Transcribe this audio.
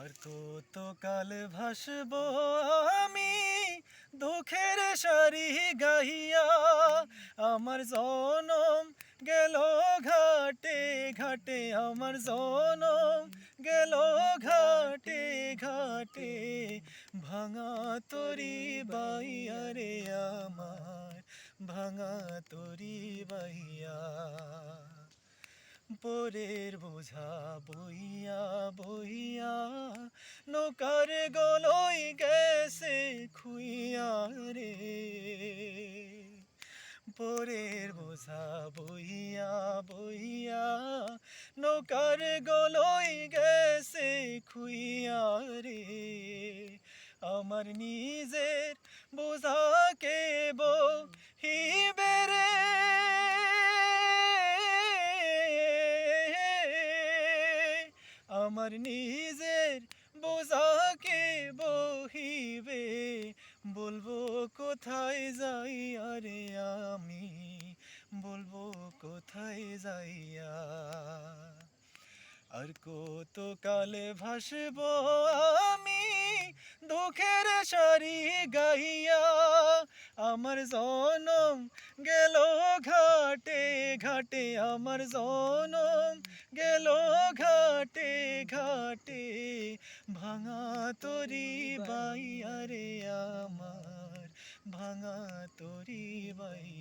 আর কত কাল ভাসব আমি? দুঃখের সারি গাইয়া আমার জনম গেল ঘাটে ঘাটে, আমার জনম গেল ঘাটে ঘাটে। ভাঙা তরি বাইয়া রে আমার, ভাঙা তরি বাইয়া। পরের বোঝা বইয়া বইয়া, নৌকার গলই গেছে খুইয়া রে। পরের বোঝা বইয়া বইয়া, নৌকার গলই গেছে খুইয়া রে। আমার নিজের বোঝাকে আমার নিজের বোঝাকে বহিবে। বলব, কোথায় যাই আরে আমি? বলব, কোথায় যাইয়া আর কত কালে ভাসব আমি দুঃখের সারি গাইয়া আমার জনম গেল ঘাটে ঘাটে আমার জনম গেল ঘাটে ভাঙা তরি বাইয়া রে আমার ভাঙা তরি বাইয়া